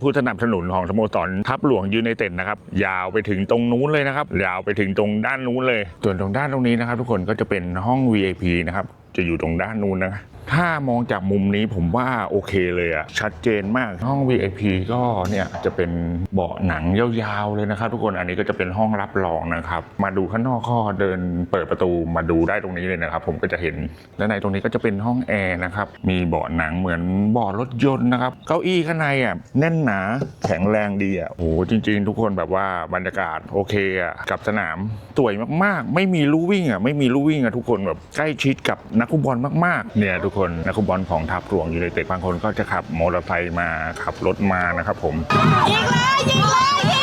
ผู้สนับสนุนของสโมสรทัพหลวงยูไนเต็ดนะครับยาวไปถึงตรงนู้นเลยนะครับยาวไปถึงตรงด้านนู้นเลย ส่วนตรงด้านตรงนี้นะครับ ทุกคนก็จะเป็นห้อง VIP นะครับจะอยู่ตรงด้านนู้นนะ ถ้ามองจากมุมนี้ผมว่าโอเคเลยอะชัดเจนมากห้อง VIP ก็เนี่ยจะเป็นเบาะหนังยาวๆเลยนะครับ ทุกคนอันนี้ก็จะเป็นห้องรับรองนะครับ มาดูข้างนอกก็เดินเปิดประตูมาดูได้ตรงนี้เลยนะครับ ผมก็จะเห็นและในตรงนี้ก็จะเป็นห้องแอร์นะครับมีเบาะหนังเหมือนเบาะรถยนต์นะครับเก้าอี้ข้างในอะแน่นหนาแข็งแรงดีอะโอ้โหจริง ๆ ทุกคนแบบว่าบรรยากาศโอเคอะกับสนามสวยมากๆ ไม่มีลู่วิ่งอะไม่มีลู่วิ่งอะทุกคนแบบใกล้ชิดกับนักฟุตบอลมากๆเนี่ยทุกคนนักฟุตบอลของทัพหลวงยูไนเต็ดบางคนก็จะขับมอเตอร์ไซค์มาขับรถมานะครับผมยิงเลยยิงเลยยิงเลย